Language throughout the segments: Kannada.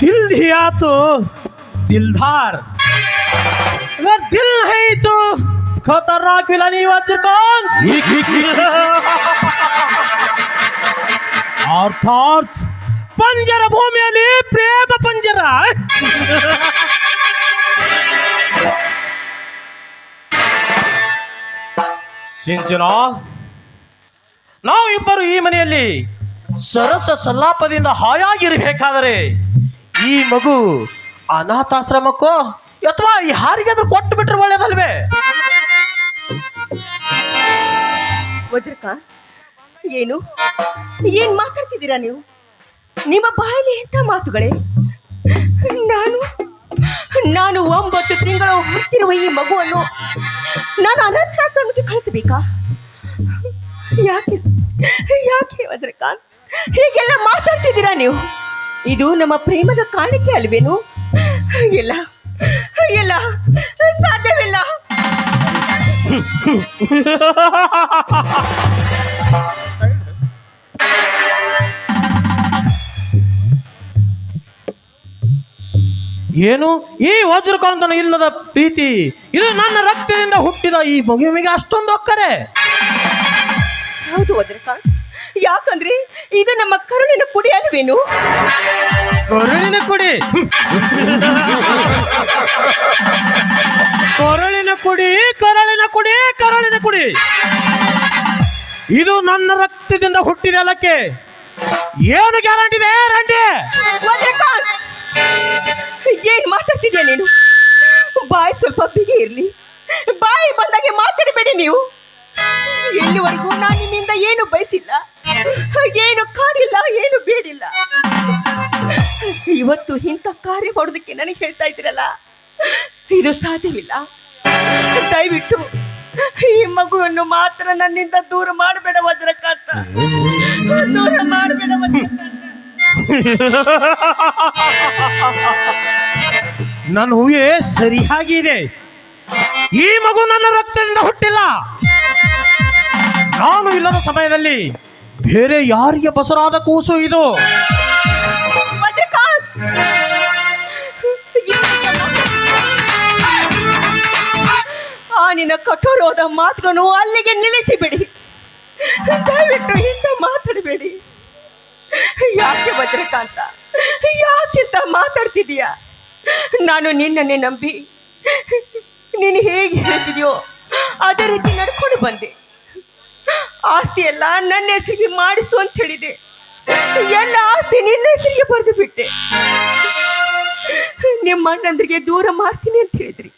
दिल दिया तो दिलदार अगर दिल है तो खतरनाक विलानी वज्र कौन ಅರ್ಥಾತ್ ಪಂಜರ ಭೂಮಿಯಲ್ಲಿ ಪ್ರೇಮ ಪಂಜರ ಸಿಂಚನ ನಾವು ಇಬ್ಬರು ಈ ಮನೆಯಲ್ಲಿ ಸರಸ ಸಲ್ಲಾಪದಿಂದ ಹಾಯಾಗಿರಬೇಕಾದರೆ ಈ ಮಗು ಅನಾಥಾಶ್ರಮಕ್ಕೋ ಅಥವಾ ಈ ಹಾರಿಗಾದ್ರೂ ಕೊಟ್ಟು ಬಿಟ್ರೆ ಒಳ್ಳೇದಲ್ವೇ? ವಜ್ರಕ, ಏನು? ಏನ್ ಮಾತಾಡ್ತಿದ್ದೀರಾ ನೀವು? ನಿಮ್ಮ ಬಾಯಲ್ಲಿ ಎಂಥ ಮಾತುಗಳೇ? ನಾನು ನಾನು ಒಂಬತ್ತು ತಿಂಗಳು ಹೊತ್ತಿರುವ ಈ ಮಗುವನ್ನು ನಾನು ಅನಾಥಾಶ್ರಮಕ್ಕೆ ಕಳಿಸಬೇಕಾ? ಯಾಕೆ? ಯಾಕೆ ವಜ್ರಕಾಂತ್ ಹೀಗೆಲ್ಲ ಮಾತಾಡ್ತಿದ್ದೀರಾ ನೀವು? ಇದು ನಮ್ಮ ಪ್ರೇಮದ ಕಾಣಿಕೆ ಅಲ್ವೇನು? ಇಲ್ಲ ಇಲ್ಲ, ಸಾಧ್ಯವಿಲ್ಲ. ಏನು? ಈ ವಜ್ರಕಾಂತನ ಇಲ್ಲದ ಪ್ರೀತಿ, ಇದು ನನ್ನ ರಕ್ತದಿಂದ ಹುಟ್ಟಿದ ಈ ಮಗುವಿಗೆ ಅಷ್ಟೊಂದು ಒಕ್ಕರೆ. ಹೌದು ವಜ್ರಕಾಂತ್ ಯಾಕಂದ್ರೆ ಇದು ನಮ್ಮ ಕರುಳಿನ ಪುಡಿ ಅಲ್ವೇನು? ಕರುಳಿನ ಕುಡಿ ಕರುಳಿನ ಕುಡಿ ಕರಳಿನ ಕುಡಿ ಕರಳಿನ ಕುಡಿ ಇದು ನನ್ನ ರಕ್ತದಿಂದ ಹುಟ್ಟಿದೆ ಅಲಕ್ಕೆ ಏನು ಗ್ಯಾರಂಟಿ ಇದೆ? ರಂಡಿ. ವಜ್ರಕಾಂತ್ ಏನ್ ಮಾತಾಡ್ತಿದ್ಯಾ ನೀನು? ಬಾಯಿ ಸ್ವಲ್ಪ ಬಿಗಿ ಇರ್ಲಿ. ಬಾಯಿ ಬಂದಾಗೆ ಮಾತಾಡಬೇಡಿ ನೀವು. ಎಲ್ಲಿವರೆಗೂ ನಾನು ನಿನ್ನಿಂದ ಏನು ಬಯಸಿಲ್ಲ? ಏನು ಕಾಡಿಲ್ಲ, ಏನು ಬೇಡಿಲ್ಲ. ಇವತ್ತು ಇಂಥ ಕಾರ್ಯ ಮಾಡೋದಕ್ಕೆ ನನಗೆ ಹೇಳ್ತಾ ಇದ್ದೀರಲ್ಲ? ಇದು ಸಾಧ್ಯವಿಲ್ಲ. ದಯವಿಟ್ಟು ಈ ಮಗುವನ್ನು ಮಾತ್ರ ನನ್ನಿಂದ ದೂರ ಮಾಡಬೇಡ, ವಜ್ರಕಾಂತ. ದೂರ ಮಾಡಬೇಡ, ವಜ್ರಕಾಂತ. ನನ್ನ ಹೂವೇ ಸರಿಯಾಗಿದೆ. ಈ ಮಗು ನನ್ನ ರಕ್ತದಿಂದ ಹುಟ್ಟಿಲ್ಲ. ನಾನು ಇಲ್ಲದ ಸಮಯದಲ್ಲಿ ಬೇರೆ ಯಾರಿಗೆ ಬಸರಾದ ಕೂಸು ಇದು? ಆ ನಿನ್ನ ಕಠೋರವಾದ ಮಾತುಗಳನ್ನು ಅಲ್ಲಿಗೆ ನಿಲ್ಲಿಸಿ ಬಿಡಿ ದಯವಿಟ್ಟು ಇಂಥ ಮಾತಾಡಬೇಡಿ ಯಾಕೆ ಭದ್ರಕಾಂತ? ಯಾಕಿಂತ ಮಾತಾಡ್ತಿದೀಯ ನಾನು ನಿನ್ನನ್ನೇ ನಂಬಿ ನೀನು ಹೇಗೆ ಹೇಳ್ತಿದ್ಯೋ ಅದೇ ರೀತಿ ನಡ್ಕೊಂಡು ಬಂದೆ. ಆಸ್ತಿ ಎಲ್ಲ ನನ್ನ ಹೆಸರಿಗೆ ಮಾಡಿಸು ಅಂತ ಹೇಳಿದೆ. ಎಲ್ಲ ಆಸ್ತಿ ನಿನ್ನ ಹೆಸರಿಗೆ ಬರೆದು ಬಿಟ್ಟೆ. ನಿಮ್ಮ ಅಣ್ಣಂದ್ರಿಗೆ ದೂರ ಮಾಡ್ತೀನಿ ಅಂತ ಹೇಳಿದ್ರಿ.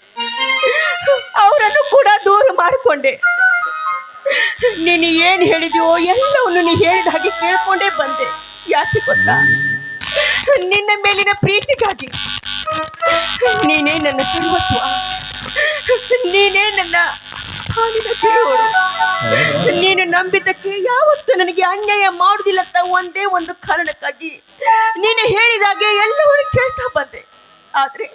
ಅವರನ್ನು ಕೂಡ ದೂರ ಮಾಡಿಕೊಂಡೆ. ನೀನು ಏನು ಹೇಳಿದ್ಯೋ ಎಲ್ಲವನ್ನು ನೀನು ಹೇಳಿದ ಹಾಗೆ ಕೇಳ್ಕೊಂಡೇ ಬಂದೆ. ಯಾಕೆ ಗೊತ್ತಾ? ನಿನ್ನ ಮೇಲಿನ ಪ್ರೀತಿಗಾಗಿ ನೀನೇ ನನ್ನ ಸರ್ವಸ್ವ. ನೀನೇ ನನ್ನ ನೀನು ನಂಬಿದ್ದಕ್ಕೆ ಯಾವತ್ತೂ ನನಗೆ ಅನ್ಯಾಯ ಮಾಡುವುದಿಲ್ಲ ಅಂತ ಒಂದೇ ಒಂದು ಕಾರಣಕ್ಕಾಗಿ ನೀನು ಹೇಳಿದಾಗೆ ಎಲ್ಲವನ್ನು ಕೇಳ್ತಾ ಬಂದೆ. ಆದ್ರೆ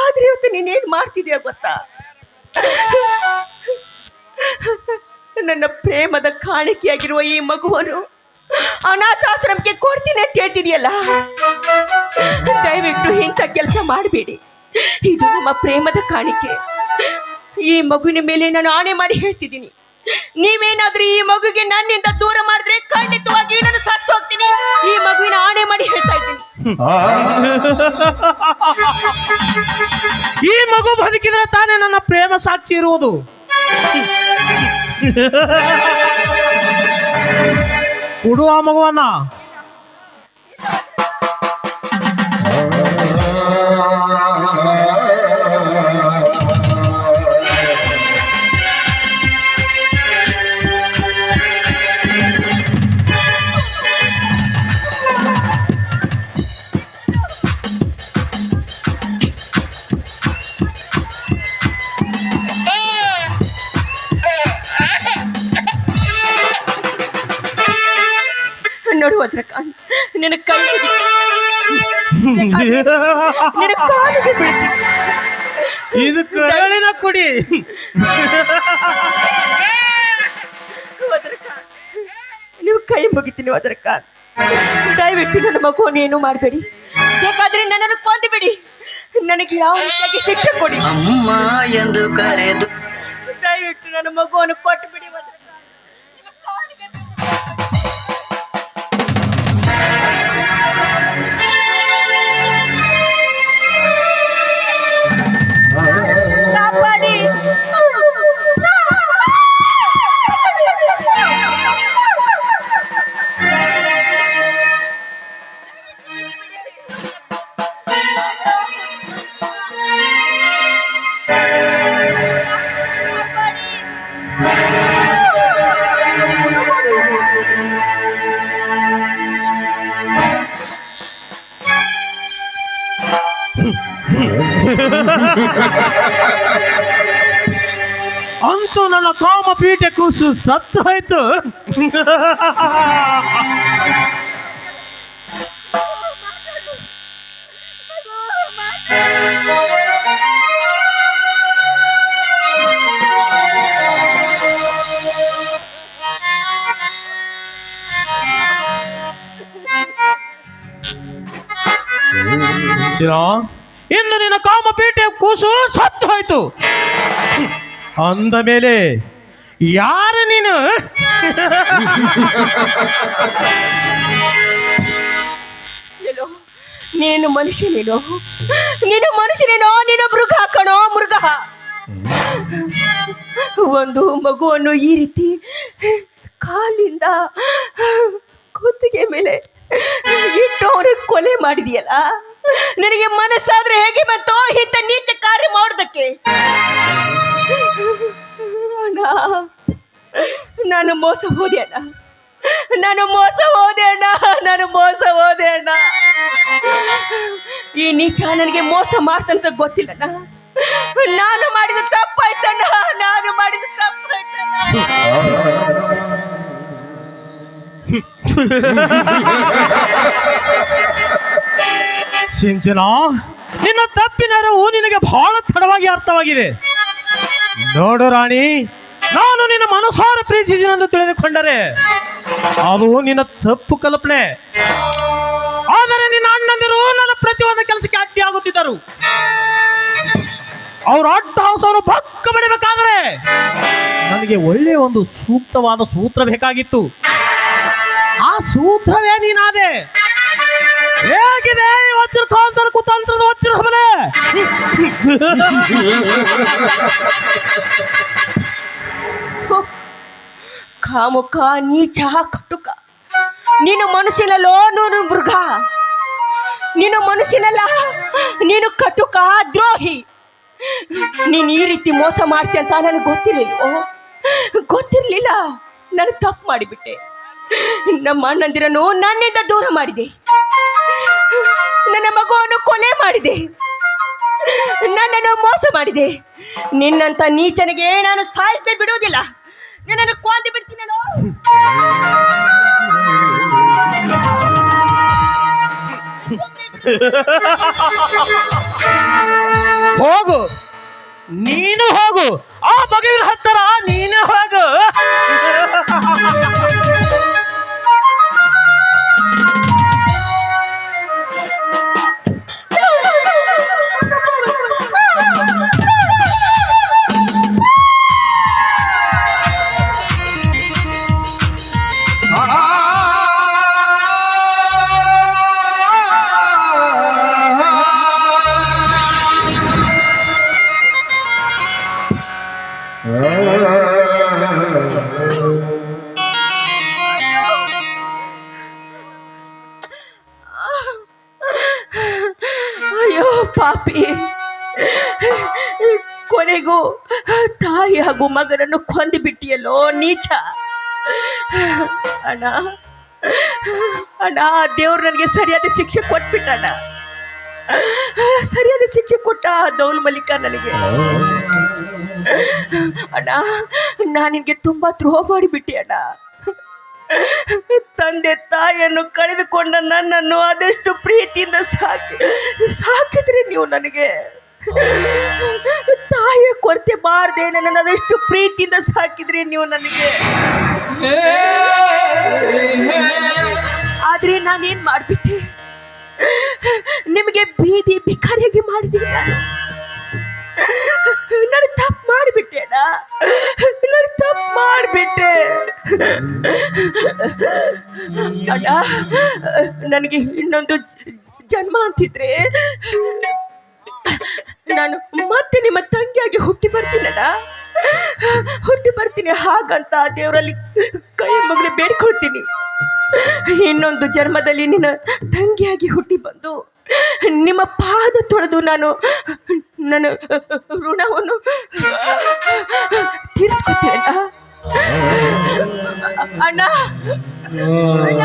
ಆದ್ರೆ ಇವತ್ತು ನೀನೇನ್ ಮಾಡ್ತಿದ್ಯಾ ಗೊತ್ತಾ? ನನ್ನ ಪ್ರೇಮದ ಕಾಣಿಕೆಯಾಗಿರುವ ಈ ಮಗುವನ್ನು ಅನಾಥಾಶ್ರಮಕ್ಕೆ ಕೊಡ್ತೀನಿ ಅಂತ ಹೇಳ್ತಿದೆಯಲ್ಲ? ದಯವಿಟ್ಟು ಇಂಥ ಕೆಲಸ ಮಾಡಬೇಡಿ. ಇದು ನಮ್ಮ ಪ್ರೇಮದ ಕಾಣಿಕೆ. ಈ ಮಗುವಿನ ಮೇಲೆ ನಾನು ಆಣೆ ಮಾಡಿ ಹೇಳ್ತಿದ್ದೀನಿ. ನೀವೇನಾದ್ರೂ ಈ ಮಗುಗೆ ನನ್ನಿಂದ ದೂರ ಮಾಡಿದ್ರೆ ಖಂಡಿತವಾಗಿ ನಾನು ಸತ್ತು ಹೋಗ್ತೀನಿ. ಈ ಮಗುವಿನ ಆಣೆ ಮಾಡಿ ಹೇಳ್ತಾ ಇದ್ದೀನಿ. ಈ ಮಗು ಬದುಕಿದ್ರೆ ತಾನೇ ನನ್ನ ಪ್ರೇಮ ಸಾಕ್ಷಿ ಇರುವುದು. ಕೊಡು ಆ ಮಗುವನ್ನ. ನೋಡು ವಜ್ರಕಾಂತ್ ನಿನ್ನ ಕೈ ನಿನ್ನ ಕಾಲಿಗೆ ಬೀಳ್ತೀನಿ ಇದು ಕರಳಿನ ಕುಡಿ. ನೀವು ಕೈ ಮುಗಿತೀನಿ ಅದರಕ್ಕ ದಯವಿಟ್ಟು ನನ್ನ ಮಗುವನ್ನು ಏನು ಮಾಡಬೇಡಿ. ಬೇಕಾದ್ರೆ ನನ್ನನ್ನು ಕೊಂದು ಬಿಡಿ ನನಗೆ ಯಾವ ರೀತಿಯಾಗಿ ಶಿಕ್ಷೆ ಕೊಡಿ. ಅಮ್ಮ ಎಂದು ಕರೆದು ದಯವಿಟ್ಟು ನನ್ನ ಮಗುವನ್ನು ಕೊಟ್ಟು ಬಿಡಿ ಅಂತೂ ನನ್ನ ಕಾಮ ಪೀಠೆ ಕೂಸು ಸತ್ತು ಹೋಯ್ತು ಇನ್ನು ನಿನ್ನ ಕಾಮ ಪೀಠೆ ಕೂಸು ಸತ್ತು ಹೋಯ್ತು. ಅಂದ ಮೇಲೆ, ಯಾರು ನೀನು? ನೀನು ಮನುಷ್ಯನೇನೋ ನೀನು ಮನುಷ್ಯನೇನೋ ನೀನು ಮೃಗ ಕಣೋ, ಮೃಗ. ಒಂದು ಮಗುವನ್ನು ಈ ರೀತಿ ಕಾಲಿಂದ ಕುತ್ತಿಗೆ ಮೇಲೆ ಇಟ್ಟು ಅವ್ರಿಗೆ ಕೊಲೆ ಮಾಡಿದೆಯಲ್ಲ. ನನಗೆ ಮನಸ್ಸಾದ್ರೆ ಹೇಗೆ ಬಂತೋ ಇಂಥ ನೀಚ ಕಾರ್ಯ ಮಾಡೋದಕ್ಕೆ? ನಾನು ಮೋಸ ಹೋದೆ ಅಣ್ಣ. ನಾನು ಮೋಸ ಹೋದೆ ಅಣ್ಣ, ನಾನು ಮೋಸ ಹೋದೆ ಅಣ್ಣ. ಈ ನೀಚ ನನಗೆ ಮೋಸ ಮಾಡ್ತಂತ ಗೊತ್ತಿಲ್ಲಣ್ಣ ನಾನು ಮಾಡಿದ ತಪ್ಪಾಯ್ತಣ್ಣ ನಾನು ಮಾಡಿದ ತಪ್ಪಾಯ್ತಣ್ಣ ಸಿಂಚನ, ನಿನ್ನ ತಪ್ಪಿನ ಅರವು ನಿನಗೆ ಬಹಳ ತಡವಾಗಿ ಅರ್ಥವಾಗಿದೆ. ನೋಡು ರಾಣಿ, ನಾನು ನಿನ್ನ ಮನಸಾರ ಪ್ರೀತಿಸಿನೆಂದು ತಿಳಿದುಕೊಂಡರೆ, ಅದು ನಿನ್ನ ತಪ್ಪು ಕಲ್ಪನೆ. ಆದರೆ ನಿನ್ನ ಅಣ್ಣಂದಿರು ನನ್ನ ಪ್ರತಿಯೊಂದು ಕೆಲಸಕ್ಕೆ ಅಡ್ಡಿ ಆಗುತ್ತಿದ್ದರು ಅವ್ರ ಅಡ್ಡ ಹೌಸವರು ಪಕ್ಕ ಬಡಿಬೇಕಾದ್ರೆ ನನಗೆ ಒಳ್ಳೆಯ ಒಂದು ಸೂಕ್ತವಾದ ಸೂತ್ರ ಬೇಕಾಗಿತ್ತು. ಆ ಸೂತ್ರವೇ ನೀನಾದೆ. ಹೇಗಿದೆ? ವಜ್ರ ಕಾಂತರ ಕುತಂತ್ರದ ಸಬಲೆ ಥು, ಕಾಮುಕ ನೀಚ ಕಟುಕ. ನಿನ್ನ ಮನಸ್ಸಿನಲ್ಲೋ ನೂನು ಮೃಗ. ನಿನ್ನ ಮನಸ್ಸಿನಲ್ಲ ನೀನು ಕಟುಕ ದ್ರೋಹಿ. ನೀನು ಈ ರೀತಿ ಮೋಸ ಮಾಡ್ತೀಯ ಅಂತ ನನಗೆ ಗೊತ್ತಿರಲಿಲ್ಲ ಗೊತ್ತಿರಲಿಲ್ಲ. ನಾನು ತಪ್ಪು ಮಾಡಿಬಿಟ್ಟೆ. ನಮ್ಮ ಅಣ್ಣಂದಿರನು ನನ್ನಿಂದ ದೂರ ಮಾಡಿದೆ. ನನ್ನ ಮಗುವನ್ನು ಕೊಲೆ ಮಾಡಿದೆ. ನನ್ನನ್ನು ಮೋಸ ಮಾಡಿದೆ. ನಿನ್ನಂತ ನೀಚನಿಗೆ ನಾನು ಸಾಯಿಸದೆ ಬಿಡುವುದಿಲ್ಲ. ನಿನ್ನನ್ನು ಕೊಂದು ಬಿಡ್ತೀನಿ ಹೋಗು. ನೀನು ಹೋಗು. ಆ ಬಗೆಯ ಹತ್ತರ ನೀನು ಹೋಗು. ಮಗನನ್ನು ಕೊಂದು ಬಿಟ್ಟಿಯಲ್ಲೋ ನೀಚ? ಅಣ್ಣ ಅಣ್ಣ, ದೇವ್ರು ನನಗೆ ಸರಿಯಾದ ಶಿಕ್ಷೆ ಕೊಟ್ಬಿಟ್ಟಣ್ಣ ಸರಿಯಾದ ಶಿಕ್ಷೆ ಕೊಟ್ಟ ದೌಲ್ ಮಲ್ಲಿಕ ನನಗೆ. ಅಣ್ಣ ನಾನು ನಿನಗೆ ತುಂಬ ದ್ರೋಹ ಮಾಡಿಬಿಟ್ಟೆ ಅಣ್ಣ. ತಂದೆ ತಾಯಿಯನ್ನು ಕಳೆದುಕೊಂಡ ನನ್ನನ್ನು ಆದಷ್ಟು ಪ್ರೀತಿಯಿಂದ ಸಾಕಿ, ಸಾಕಿದ್ರೆ ನೀವು ನನಗೆ. ತಾಯಿಯ ಕೊರತೆ ಬಾರದೆ ನನ್ನ ಅದೆಷ್ಟು ಪ್ರೀತಿಯಿಂದ ಸಾಕಿದ್ರಿ ನೀವು ನನಗೆ. ಆದ್ರೆ ನಾನೇನ್ ಮಾಡ್ಬಿಟ್ಟೆ? ನಿಮಗೆ ಬೀದಿ ಭಿಕಾರಿಯಾಗಿ ಮಾಡಿದ್ದೀನಿ ನಾನು ನಾನು ತಪ್ಪು ಮಾಡಿಬಿಟ್ಟೆನಾ? ನಾನು ತಪ್ಪು ಮಾಡಿಬಿಟ್ಟೆ. ನನಗೆ ಇನ್ನೊಂದು ಜನ್ಮ ಅಂತಿದ್ರೆ ನಾನು ಮತ್ತೆ ನಿಮ್ಮ ತಂಗಿಯಾಗಿ ಹುಟ್ಟಿ ಬರ್ತೀನಣ್ಣ ಹುಟ್ಟಿ ಬರ್ತೀನಿ ಹಾಗಂತ ದೇವರಲ್ಲಿ ಕೈ ಮಗಳಿ ಬೇಡ್ಕೊಳ್ತೀನಿ. ಇನ್ನೊಂದು ಜನ್ಮದಲ್ಲಿ ನಿನ್ನ ತಂಗಿಯಾಗಿ ಹುಟ್ಟಿ ಬಂದು ನಿಮ್ಮ ಪಾದ ತೊಳೆದು ನಾನು ನನ್ನ ಋಣವನ್ನು ತೀರಿಸ್ಕೊತೀನಿ ಅಣ್ಣ ಅಣ್ಣ.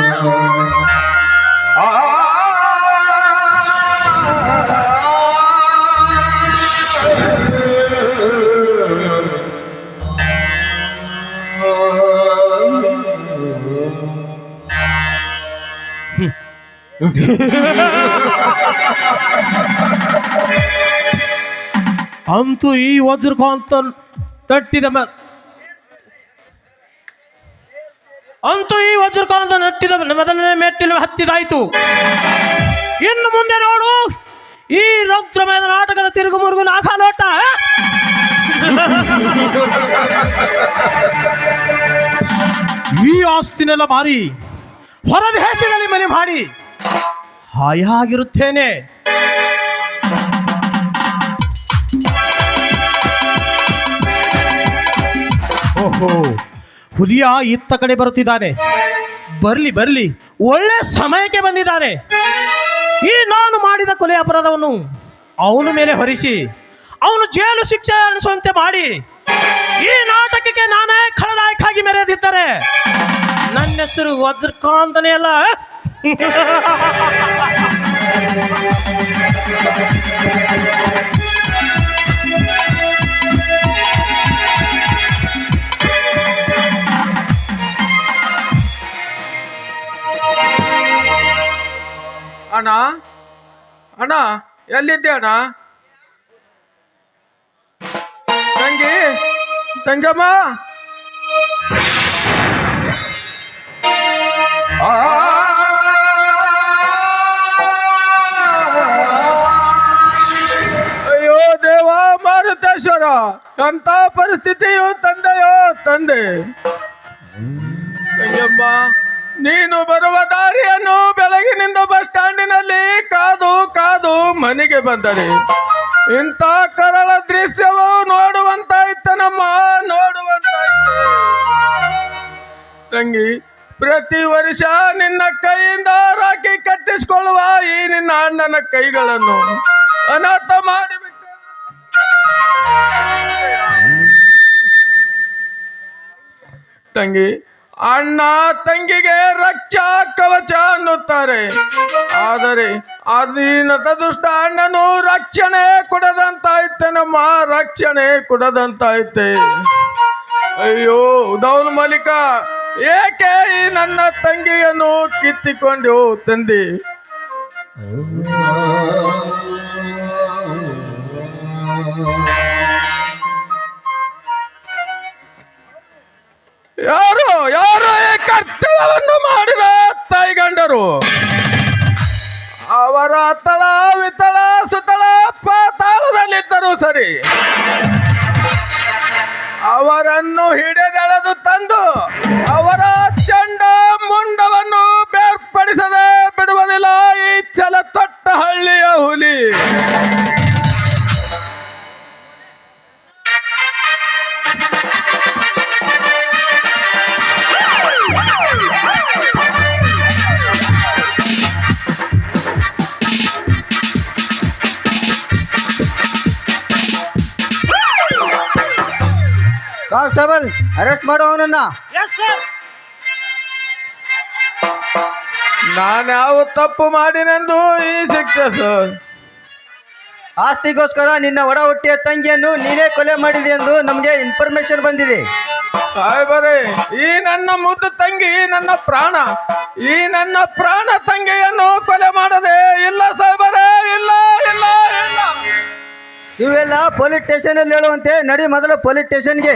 ಅಂತೂ ಈ ವಜ್ರಕಾಂತ ತಟ್ಟಿದ ಮ ಅಂತೂ ಈ ವಜ್ರಕಾಂತ ನಟ್ಟಿದ ಮೊದಲನೇ ಮೆಟ್ಟಿಲು ಹತ್ತಿದಾಯ್ತು. ಇನ್ನು ಮುಂದೆ ನೋಡು. ಈ ರೌದ್ರಮಯದ ನಾಟಕದ ತಿರುಗು ಮುರುಗು ನಾಕಾಲೋಟ ಈ ಆಸ್ತಿನೆಲ್ಲ ಮಾರಿ ಹೊರದೇಶದಲ್ಲಿ ಮನೆ ಮಾಡಿ. ಹಾಯಾಗಿರುತ್ತೇನೆ ಓಹೋ, ಹುಲಿಯ ಇತ್ತ ಕಡೆ ಬರುತ್ತಿದ್ದಾನೆ. ಬರಲಿ ಬರಲಿ, ಒಳ್ಳೆ ಸಮಯಕ್ಕೆ ಬಂದಿದ್ದಾನೆ. ಈ ನಾನು ಮಾಡಿದ ಕೊಲೆ ಅಪರಾಧವನ್ನು ಅವನ ಮೇಲೆ ಹೊರಿಸಿ, ಅವನು ಜೈಲು ಶಿಕ್ಷೆ ಅನಿಸುವಂತೆ ಮಾಡಿ, ಈ ನಾಟಕಕ್ಕೆ ನಾನೇ ಖಳನಾಯಕಾಗಿ ಮೆರೆದಿದ್ದರೆ ನನ್ನ ಹೆಸರು ವಜ್ರಕಾಂತನೇ ಅಲ್ಲ ಅಣ್ಣ? ಅಣ್ಣ ಎಲ್ಲಿದ್ದೆ ಅಣ್ಣ? ತಂಗಿ ತಂಗಮ್ಮ? ಅಯ್ಯೋ ಮಾರುತೇಶ್ವರ ಎಂತ ಪರಿಸ್ಥಿತಿಯು ತಂದೆಯೋ ತಂದೆ? ನೀನು ಬರುವ ದಾರಿಯನ್ನು ಬೆಳಗಿನಿಂದ ಬಸ್ ಸ್ಟ್ಯಾಂಡಿನಲ್ಲಿ ಕಾದು ಕಾದು ಮನೆಗೆ ಬಂದರೆ. ಇಂಥ ಕರಳ ದೃಶ್ಯವು ನೋಡುವಂತಾಯ್ತನಮ್ಮ ನೋಡುವಂತ ತಂಗಿ ಪ್ರತಿ ವರ್ಷ ನಿನ್ನ ಕೈಯಿಂದ ರಾಖಿ ಕಟ್ಟಿಸಿಕೊಳ್ಳುವ ಈ ನಿನ್ನ ಅಣ್ಣನ ಕೈಗಳನ್ನು ಅನಾಥ ಮಾಡಿಬಿಟ್ಟು ತಂಗಿ, ಅಣ್ಣ ತಂಗಿಗೆ ರಕ್ಷಾ ಕವಚ ಅನ್ನುತ್ತಾರೆ. ಆದರೆ ಅಧೀನತ ದುಷ್ಟ ಅಣ್ಣನು ರಕ್ಷಣೆ ಕೊಡದಂತಾಯ್ತೆ ನಮ್ಮ ರಕ್ಷಣೆ ಕೊಡದಂತಾಯ್ತೆ. ಅಯ್ಯೋ, ದೌಲ್ ಮಲಿಕ, ಏಕೆ ಈ ನನ್ನ ತಂಗಿಯನ್ನು ಕಿತ್ತಿಕೊಂಡು ತಂದೆ? ಯಾರು? ಯಾರು ಈ ಕರ್ತವ್ಯವನ್ನು ಮಾಡಿದ ತಾಯಿಗಂಡರು? ಅವರ ತಳ, ವಿತಳ, ಸುತಳ, ಪಾತಾಳದಲ್ಲಿದ್ದರು ಸರಿ. ಅವರನ್ನು ಹಿಡಿದೆಳೆದು ತಂದು ಅವರ ಚಂಡ ಮುಂಡವನ್ನು ಬೇರ್ಪಡಿಸದೆ ಬಿಡುವುದಿಲ್ಲ ಈ ಛಲ ತೊಟ್ಟ ಹಳ್ಳಿಯ ಹುಲಿ. ಕಾನ್ಸ್ಟೇಬಲ್ ಅರೆಸ್ಟ್ ಮಾಡೋ ಅವನನ್ನ. ನಾನ್ಯಾವ ತಪ್ಪು ಮಾಡಿನೆಂದು ಈ ಶಿಕ್ಷೆ ಸರ್ ಆಸ್ತಿಗೋಸ್ಕರ ನಿನ್ನ ಒಡ ಹುಟ್ಟಿಯ ತಂಗಿಯನ್ನು ನೀನೇ ಕೊಲೆ ಮಾಡಿದೆ ಎಂದು ನಮಗೆ ಇನ್ಫಾರ್ಮೇಶನ್ ಬಂದಿದೆ. ಸಾಹೇಬರೇ ಈ ನನ್ನ ಮುದ್ದು ತಂಗಿ ನನ್ನ ಪ್ರಾಣ ಈ ನನ್ನ ಪ್ರಾಣ ತಂಗಿಯನ್ನು ಕೊಲೆ ಮಾಡದೆ ಇಲ್ಲ ಸಾಹೇಬರೇ ಇಲ್ಲ ಇಲ್ಲ ಇಲ್ಲ. ಇವೆಲ್ಲ ಪೊಲೀಸ್ ಸ್ಟೇಷನ್ ಅಲ್ಲಿ ಹೇಳುವಂತೆ ನಡಿ ಮೊದಲು ಪೊಲೀಸ್ ಸ್ಟೇಷನ್ಗೆ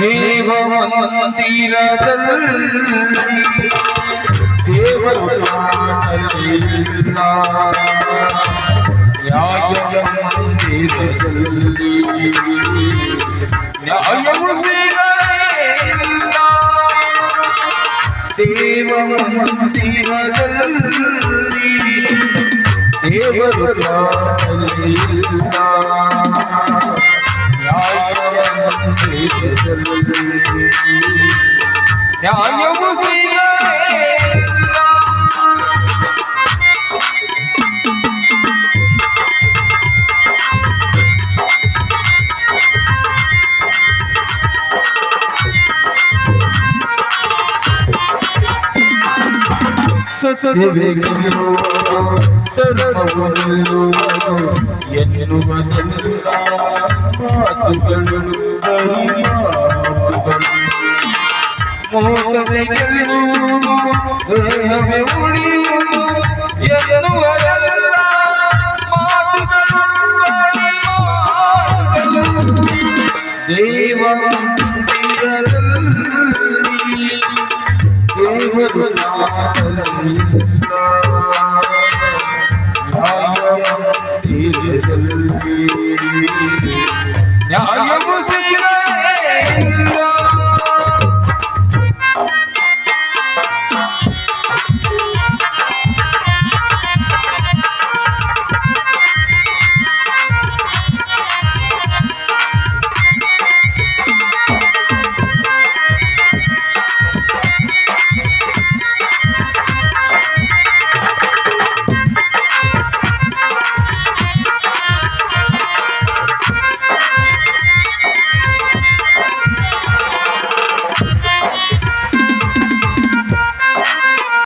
ದೇವ ಮಂದಿರದಲ್ಲಿ ದೇವರು ಕಾಣಲಿಲ್ಲ. ನ್ಯಾಯ ಮಂದಿರದಲ್ಲಿ ನ್ಯಾಯವು ದೇವ ಮಂದಿರದಲ್ಲಿ ದೇವರು ಕಾಣಲಿಲ್ಲ. ನ್ಯಾಯವು ಸಿಗಲಿಲ್ಲ ಸತ್ಯವೆಗೆಯೋ ಸರ್ವವನ್ನು ಎನ್ನುವ ಚಂದ್ರ ಮಾತುಗಳು ಮಾತುಗಳು. ದೇಹವೇ ಮಾತುಗಳು ಬರಿಯ ಮಾತುಗಳು. ದೇವ ಮಂದಿರದಲ್ಲಿ न्याय मुझे